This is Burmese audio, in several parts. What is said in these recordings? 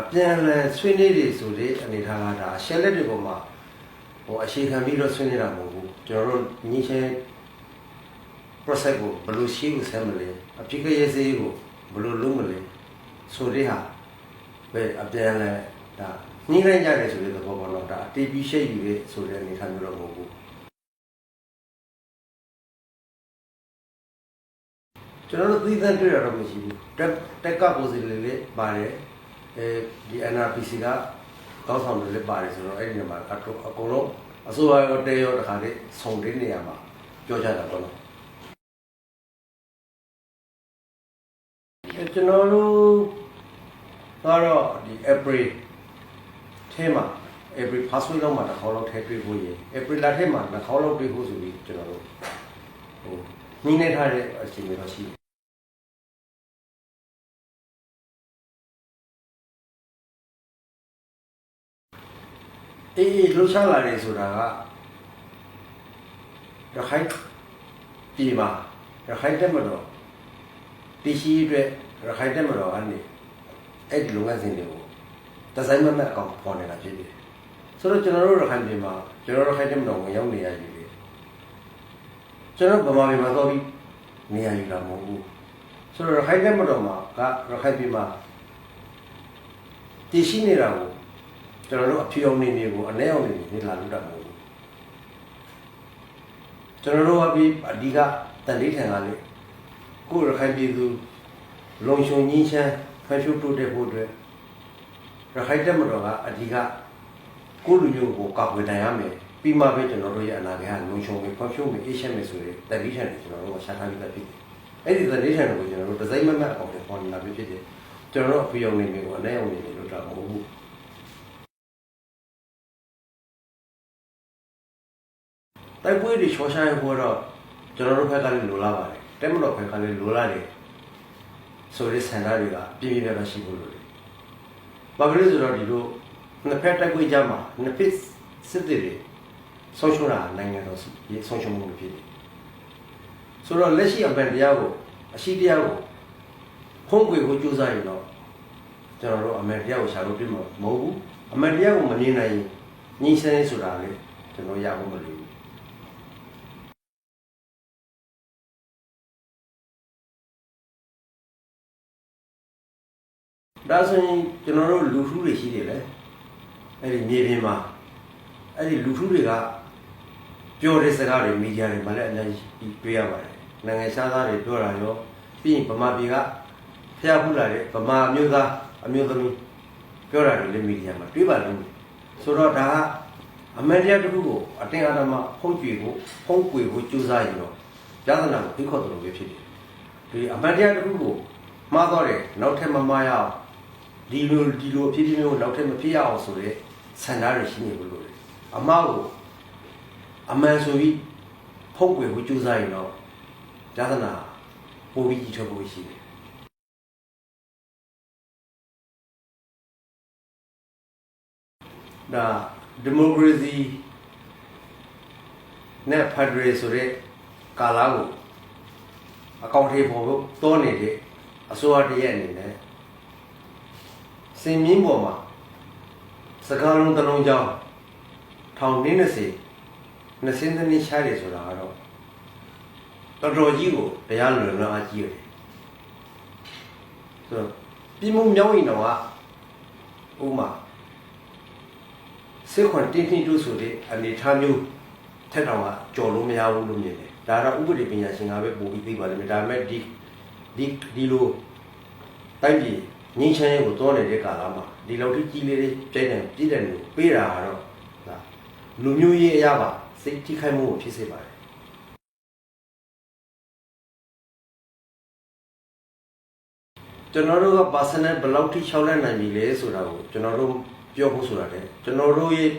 အပြန်အလှန်ဆွေးနွေးတွေဆိုတဲ့အနေထားကဒါအရှက်လက်တွေပေါ်မှာဟိုအခြေခံပြီးတော့ဆွေးနွေးတာမဟုတ်ဘူးကျွန်တော်တို့ညီချင်း process ကိုဘယ်လိုရှေ့ကိုဆက်မလဲအဖြစ်ကရေးစေးကိုဘယ်လိုလုပ်မလဲဆိုတဲ့ဟာပဲအပြန်အလှန်ဒါညှိနှိုင်းကြတယ်ဆိုတဲ့သဘောပေါ့နော်ဒါအတီးပြီးရှိတ်ယူတဲ့ဆိုတဲ့အနေထားမျိုးတော့မဟုတ်ဘူးကျွန်တော်တို့သီးသန့်တွေ့ရတော့မရှိဘူးတက်တက်ကကိုယ်စီလေးလေးပါတယ် အဲဒီ NRPC ကတောင်းဆောင်တွေလည်းပါတယ်ဆိုတော့အဲ့ဒီနေရာမှာအကုန်အကုန်လုံးအစိုးရရောတဲရောတခါလေးစုံတဲ့နေရာမှာပြောကြတာပေါ့နော်ကျွန်တော်တို့ကတော့ဒီ April ထဲမှာ April first week လောက်မှာတစ်ခေါက်လောက်ထဲတွေ့ဖို့ရယ် April လထဲမှာတစ်ခေါက်လောက်တွေ့ဖို့ဆိုပြီးကျွန်တော်တို့ဟိုနှိမ့်နေထားတဲ့အချိန်တွေတော့ရှိတယ် အေးအေးလှုပ်ရှားလာတယ်ဆိုတာကရခိုင်ပြည်မှာရခိုင်တက်မတော်တရှိအတွက်ရခိုင်တက်မတော်ကနေအဲ့ဒီလုပ်ငန်းစဉ်တွေကိုဒီဇိုင်းမမတ်အကောင်ပေါ်နေတာဖြစ်တယ်။ဆိုတော့ကျွန်တော်တို့ရခိုင်ပြည်မှာကျွန်တော်ရခိုင်တက်မတော်ဝင်ရောက်နေရယူတယ်။ကျွန်တော်ဗမာပြည်မှာတော့ပြီးနေရယူတာမဟုတ်ဘူး။ဆိုတော့ရခိုင်တက်မတော်မှာကရခိုင်ပြည်မှာတရှိနေတာကို ကျွန်တော်တို့အဖြေအောင်နေနေကိုအ내အောင်နေနေလာလို့တာမဟုတ်ဘူး။ကျွန်တော်တို့ကပြီးအဓိကတန်လေးထန်ကလေကိုယ်ရခိုင်ပြည်သူလုံခြုံကြီးချမ်းဖက်ရှုတိုးတက်ဖို့အတွက်ရခိုင်တက်မတော်ကအဓိကကိုယ်လူမျိုးကိုကောက်ွယ်တိုင်ရမယ်ပြီးမှပဲကျွန်တော်တို့ရဲ့အနာဂတ်ကလုံခြုံပြီးဖက်ရှုပြီးအေးရှက်မယ်ဆိုတဲ့တတိထန်ကိုကျွန်တော်တို့ကရှာထားပြီးသားဖြစ်တယ်။အဲ့ဒီတတိထန်ကိုကျွန်တော်တို့ဒီဇိုင်းမမတ်အောင်ပေါ်နေတာဖြစ်ဖြစ်တယ်။ကျွန်တော်တို့အဖေအောင်နေမျိုးကိုအနဲ့အောင်နေလို့တာမဟုတ်ဘူး။ တိုက်ပွဲတွေချောရှာရဖို့တော့ကျွန်တော်တို့ဘက်ကလည်းလိုလားပါတယ်။တက်မတော်ဘက်ကလည်းလိုလားတယ်။ဆိုတဲ့ဆန္ဒတွေကပြင်းပြင်းပြင်းရှိဖို့လိုတယ်။ဘာဖြစ်လို့ဆိုတော့ဒီလိုနှစ်ဖက်တိုက်ပွဲကြမှာနှစ်ဖက်စစ်တွေဆုံးရှုံးတာနိုင်ငံတော်ရဲ့ဆုံးရှုံးမှုဖြစ်တယ်။ဆိုတော့လက်ရှိအပန်တရားကိုအရှိတရားကိုဖုံးကွယ်ဖို့ကြိုးစားရင်တော့ကျွန်တော်တို့အမှန်တရားကိုရှာလို့ပြမှာမဟုတ်ဘူး။အမှန်တရားကိုမမြင်နိုင်ရင်ညှိစမ်းဆိုတာလေကျွန်တော်ရဖို့မလိုဘူး။ ဒါဆိုရင်ကျွန်တော်တို့လူထုတွေရှိတယ်လေအဲ့ဒီမြေပြင်မှာအဲ့ဒီလူထုတွေကပြောတဲ့စကားတွေမီဒီယာတွေမှာလည်းအများကြီးတွေ့ရပါတယ်နိုင်ငံခြားသားတွေပြောတာရောပြီးရင်ဗမာပြည်ကဖျားဖူးလာတဲ့ဗမာအမျိုးသားအမျိုးသမီးပြောတာတွေလည်းမီဒီယာမှာတွေ့ပါလို့ဆိုတော့ဒါကအမေရိကန်တစ်ခုကိုအတင်းအဓမ္မဖုံးကြွေဖို့ဖုံးကွယ်ဖို့ကြိုးစားရင်တော့ယသနာကိုဖိခေါ်တယ်လို့ပဲဖြစ်တယ်ဒီအမေရိကန်တစ်ခုကိုမှားတော့တယ်နောက်ထပ်မမှားရအောင် ဒီလိုဒီလိုအဖြစ်အပျက်မျိုးနောက်ထပ်မဖြစ်ရအောင်ဆိုတဲ့ဆန္ဒတွေရှိနေလို့လို့လေအမောက်ကိုအမှန်ဆိုပြီးဖုတ်ကွယ်ကိုကြိုးစားရင်တော့ဇာသနာပိုပြီးကြီးထွက်ဖို့ရှိတယ်ဒါဒီမိုကရေစီနဲ့ဖက်ဒရယ်ဆိုတဲ့ကာလာကိုအကောင့်ထေပေါ်ဖို့တောနေတဲ့အစိုးရတရက်အနေနဲ့ စင်မြင့်ပေါ်မှာစကားလုံးတစ်လုံးကြောင်းထောင်နေနေစီနှစ်စင်းသနည်းရှားတယ်ဆိုတာကတော့တော်တော်ကြီးကိုတရားလွန်လွန်အားကြီးရတယ်ဆိုတော့ပြည်မှုမြောင်းရင်တော့ကဥမာစေခွန်တင်းတင်းတို့ဆိုတဲ့အနေထားမျိုးထက်တောင်ကကြော်လို့မရဘူးလို့မြင်တယ်ဒါတော့ဥပဒေပညာရှင်ကပဲပို့ပြီးသိပါလိမ့်မယ်ဒါပေမဲ့ဒီဒီဒီလိုတိုင်းပြည် ငင်းချမ်းရေးကိုတောနေတဲ့ကာလမှာဒီလောက်ထိကြီးလေးလေးပြည့်တယ်ပြည့်တယ်လို့ပေးတာကတော့ဒါလူမျိုးရေးအရာပါစိတ်ထိခိုက်မှုကိုဖြစ်စေပါတယ်ကျွန်တော်တို့က personal ဘယ်လောက်ထိရှောက်လက်နိုင်ပြီလဲဆိုတာကိုကျွန်တော်တို့ပြောဖို့ဆိုတာလေကျွန်တော်တို့ရဲ့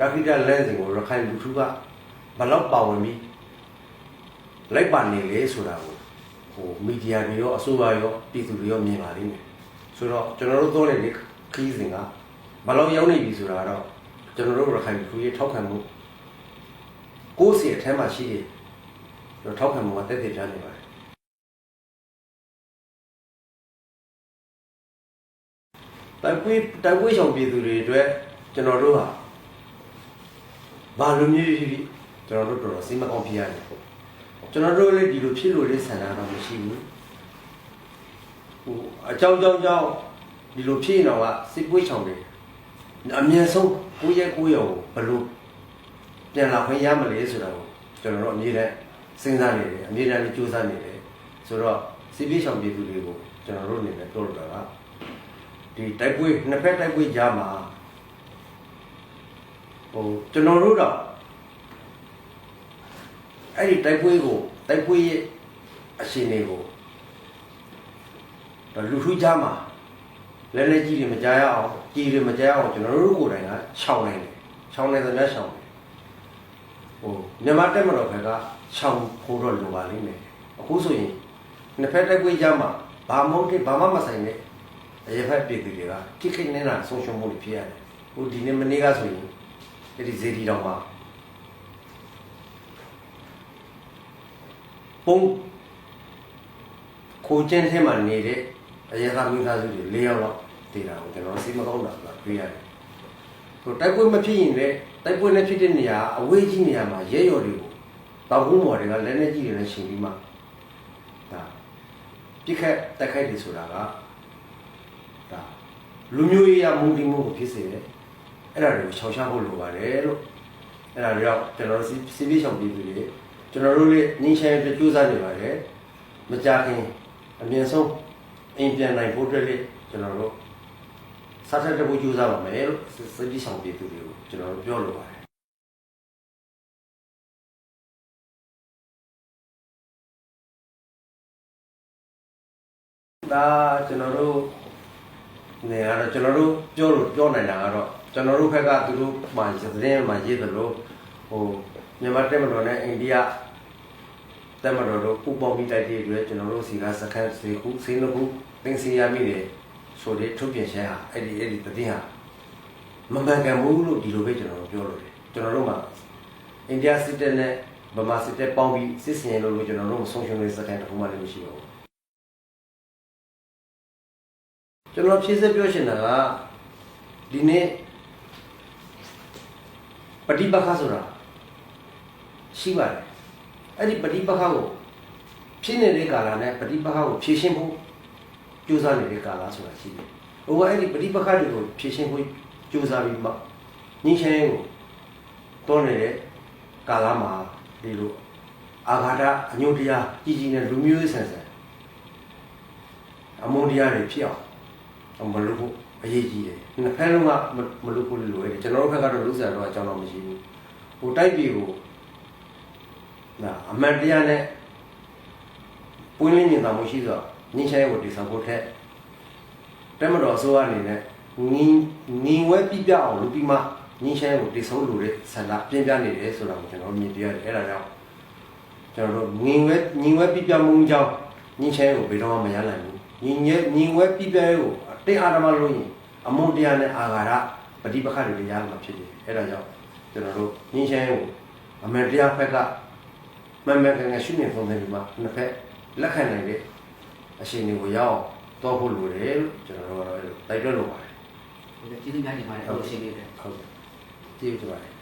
ရခိတလမ်းစဉ်ကိုရခိုင်လူထုကဘယ်လောက်ပါဝင်ပြီးလိုက်ပါနေလဲဆိုတာကိုဟိုမီဒီယာတွေရောအစိုးရရောပြည်သူတွေရောမြင်ပါလိမ့်မယ် ဆိုတော့ကျွန်တော်တို့သုံးတဲ့ခီးစဉ်ကမလောက်ရောက်နေပြီဆိုတာတော့ကျွန်တော်တို့ရခိုင်လူကြီးထောက်ခံမှုကိုယ်စီအထက်မှာရှိတယ်တော့ထောက်ခံမှုကတက်တက်ပြနေပါတယ်တိုက်ပွဲတိုက်ပွဲဆောင်ပြည်သူတွေအတွက်ကျွန်တော်တို့ဟာဘာလိုမျိုးဖြစ်ဖြစ်ကျွန်တော်တို့တော်တော်စိတ်မကောင်းဖြစ်ရတယ်ကျွန်တော်တို့လည်းဒီလိုဖြစ်လို့လေးဆန္ဒတော့မရှိဘူး ဟိုအကြောင်းကြောင်းကြောင်းဒီလိုဖြစ်နေတော့ကစစ်ပွဲဆောင်တွေအမြဲဆုံးကိုယ့်ရဲ့ကိုယ့်ရဲ့ကိုဘယ်လိုပြန်လာခွင့်ရမလဲဆိုတာကိုကျွန်တော်တို့အမြဲတမ်းစဉ်းစားနေတယ်အမြဲတမ်းကြိုးစားနေတယ်ဆိုတော့စစ်ပြေးဆောင်ပြည်သူတွေကိုကျွန်တော်တို့အနေနဲ့ပြောလို့တာကဒီတိုက်ပွဲနှစ်ဖက်တိုက်ပွဲကြားမှာဟိုကျွန်တော်တို့တော့အဲ့ဒီတိုက်ပွဲကိုတိုက်ပွဲရဲ့အရှင်တွေကိုတော့ လူထုကြားမှာလည်းလည်းကြီးတွေမကြားရအောင်ကြီးတွေမကြားရအောင်ကျွန်တော်တို့ကိုယ်တိုင်ကခြောင်နိုင်တယ်ခြောင်နိုင်သမျှခြောင်တယ်ဟိုမြန်မာတက်မတော်ဘက်ကခြောင်ဖို့တော့လိုပါလိမ့်မယ်အခုဆိုရင်နှစ်ဖက်တိုက်ပွဲကြားမှာဘာမဟုတ်တဲ့ဘာမှမဆိုင်တဲ့အရက်ဖက်ပြည်သူတွေကတိခိနေတာဆုံးရှုံးမှုတွေဖြစ်ရတယ်။ဟိုဒီနေ့မနေ့ကဆိုရင်အဲ့ဒီဇေဒီတော်မှာပုံခိုကျင်းထဲမှာနေတဲ့ အရက်သားမိသားစုတွေ၄ယောက်လောက်တည်တာကိုကျွန်တော်စိတ်မကောင်းတာကတွေ့ရတယ်။ဟိုတိုက်ပွဲမဖြစ်ရင်လည်းတိုက်ပွဲနဲ့ဖြစ်တဲ့နေရာအဝေးကြီးနေရာမှာရဲရော်တွေကိုတောင်ကုန်းမော်တွေကလက်နဲ့ကြီးတွေနဲ့ရှင်ပြီးမှဒါပြစ်ခတ်တက်ခိုက်တယ်ဆိုတာကဒါလူမျိုးရေးရမုန်းတိမှုကိုဖြစ်စေတယ်အဲ့ဒါတွေကိုချောင်ရှားဖို့လိုပါတယ်လို့အဲ့ဒါတွေတော့ကျွန်တော်တို့စီဗီဆောင်ပြည်သူတွေကျွန်တော်တို့လည်းငင်းချင်တဲ့ကြိုးစားနေပါတယ်မကြခင်အမြင့်ဆုံး အိမ်ပြန်နိုင်ဖို့အတွက်လည်းကျွန်တော်တို့စားထက်တဲ့ဖို့ကြိုးစားပါမယ်လို့စီဗီဆောင်ပြည်သူတွေကိုကျွန်တော်တို့ပြောလိုပါတယ်ဒါကျွန်တော်တို့နေရာတော့ကျွန်တော်တို့ပြောလို့ပြောနိုင်တာကတော့ကျွန်တော်တို့ဘက်ကသူတို့မှသတင်းမှရေးသလိုဟိုမြန်မာတက်မတော်နဲ့အိန္ဒိယ တက်မတော်တို့ပူပေါင်းပြီးတိုက်တဲ့အတွက်ကျွန်တော်တို့စီကစခန်းစီခုစီနခုတင်စီရမိတယ်ဆိုတဲ့ထုတ်ပြန်ချက်ဟာအဲ့ဒီအဲ့ဒီသတင်းဟာမမှန်ကန်ဘူးလို့ဒီလိုပဲကျွန်တော်တို့ပြောလို့တယ်ကျွန်တော်တို့မှအိန္ဒိယစစ်တပ်နဲ့ဗမာစစ်တပ်ပေါင်းပြီးစစ်စင်ရလို့ကျွန်တော်တို့မဆုံးရှုံးတဲ့စခန်းတစ်ခုမှလည်းမရှိပါဘူးကျွန်တော်ဖြည့်စက်ပြောချင်တာကဒီနေ့ပฏิပက္ခဆိုတာရှိပါတယ် အဲ့ဒီပฏิပက္ခကိုဖြစ်နေတဲ့ကာလနဲ့ပฏิပက္ခကိုဖြည့်ရှင်းဖို့ကြိုးစားနေတဲ့ကာလဆိုတာရှိတယ်။ဟိုကအဲ့ဒီပฏิပက္ခတွေကိုဖြည့်ရှင်းဖို့ကြိုးစားပြီးမှညှိနှိုင်းကိုတွန်းနေတဲ့ကာလမှာဒီလိုအာဃာတအညုတရားကြီးကြီးနဲ့လူမျိုးရေးဆန်ဆန်အမုန်းတရားတွေဖြစ်အောင် မလုပ်ဖို့အရေးကြီးတယ်နှစ်ဖက်လုံးကမမလုပ်ဖို့လိုရတယ်ကျွန်တော်တို့ဘက်ကတော့လုပ်စရာတော့အကြောင်းတော့မရှိဘူးဟိုတိုက်ပြည်ကို နာအမှန်တရားနဲ့ပွင့်လင်းမြင်သာမှုရှိစွာညှင်းချဲကိုတည်ဆောင်ဖို့ထက်တက်မတော်အစိုးရအနေနဲ့ငင်းငင်းဝဲပြပြအောင်လုပ်ပြီးမှညှင်းချဲကိုတည်ဆောင်လို့တဲ့ဆန္ဒပြင်းပြနေတယ်ဆိုတာကိုကျွန်တော်မြင်ပြရတယ်အဲ့ဒါကြောင့်ကျွန်တော်တို့ငင်းဝဲငင်းဝဲပြပြမှုကြောင့်ညှင်းချဲကိုဘယ်တော့မှမရနိုင်ဘူးငင်းငယ်ငင်းဝဲပြပြကိုတဲ့အာရမလို့ရင်အမုန်းတရားနဲ့အာဃာတပฏิပက္ခတွေရမှာဖြစ်တယ်အဲ့ဒါကြောင့်ကျွန်တော်တို့ညင်းချမ်းကိုအမေတရားဖက်က မန်မန်ကန်ကန်ရှုနေပုံစံဒီမှာနှစ်ဖက်လက်ခံနိုင်တဲ့အရှင်တွေကိုရအောင်တော့ဖို့လိုတယ်လို့ကျွန်တော်တို့ကတော့အဲ့လိုတိုက်တွန်းလိုပါတယ်ကျေးဇူးများတင်ပါတယ်အဲ့လိုရှင်းပေးတယ်ဟုတ်ကဲ့ကျေးဇူးတင်ပါတယ်